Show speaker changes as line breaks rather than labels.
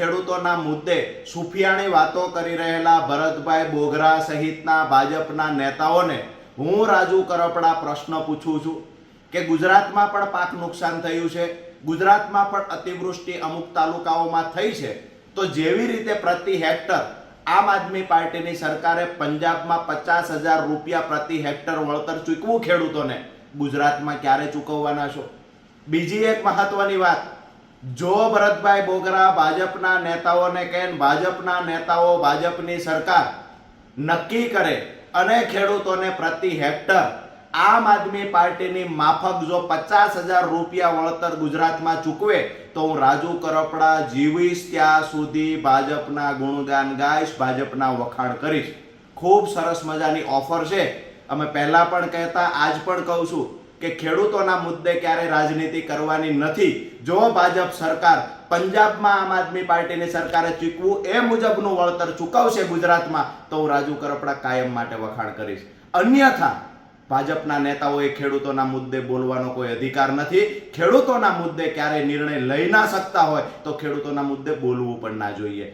ખેડૂતોના મુદ્દે સુફિયાણી વાતો કરી રહેલા ભરતભાઈ બોગરા સહિતના ભાજપના નેતાઓને હું રાજુ કરપડા પ્રશ્ન પૂછું છું કે ગુજરાતમાં પણ પાક નુકસાન થયું છે, ગુજરાતમાં પણ અતિવૃષ્ટિ અમુક તાલુકાઓમાં થઈ છે, તો જેવી રીતે પ્રતિ હેક્ટર આમ આદમી પાર્ટીની સરકારે પંજાબમાં પચાસ હજાર રૂપિયા પ્રતિ હેક્ટર વળતર ચૂકવું ખેડૂતોને, ગુજરાતમાં ક્યારે ચૂકવવાના છો? બીજી એક મહત્વની વાત જો ભરતભાઈ બોગરા ભાજપના નેતાઓને કહે ભાજપના નેતાઓ ભાજપની સરકાર નક્કી કરે અને ખેડૂતોને પ્રતિ હેક્ટર આમ આદમી પાર્ટીની માફક જો પચાસ હજાર રૂપિયા વળતર ગુજરાતમાં ચૂકવે, તો હું રાજુ કરપડા જીવીશ ત્યાં સુધી ભાજપના ગુણગાન ગાઈશ, ભાજપના વખાણ કરીશ. ખૂબ સરસ મજાની ઓફર છે. અમે પહેલાં પણ કહેતા, આજ પણ કહું છું. કે ખેડૂતોના મુદ્દે ક્યારે રાજનીતિ કરવાની નથી. જો ભાજપ સરકાર પંજાબમાં આમ આદમી પાર્ટીની સરકારે ચૂકવું એ મુજબનું વળતર ચૂકવશે ગુજરાતમાં, તો હું રાજુ કરપડા કાયમ માટે વખાણ કરીશ. અન્યથા, ભાજપના નેતાઓએ ખેડૂતોના મુદ્દે બોલવાનો કોઈ અધિકાર નથી. ખેડૂતોના મુદ્દે ક્યારે નિર્ણય લઈ ના શકતા હોય, તો ખેડૂતોના મુદ્દે બોલવું પણ ના જોઈએ.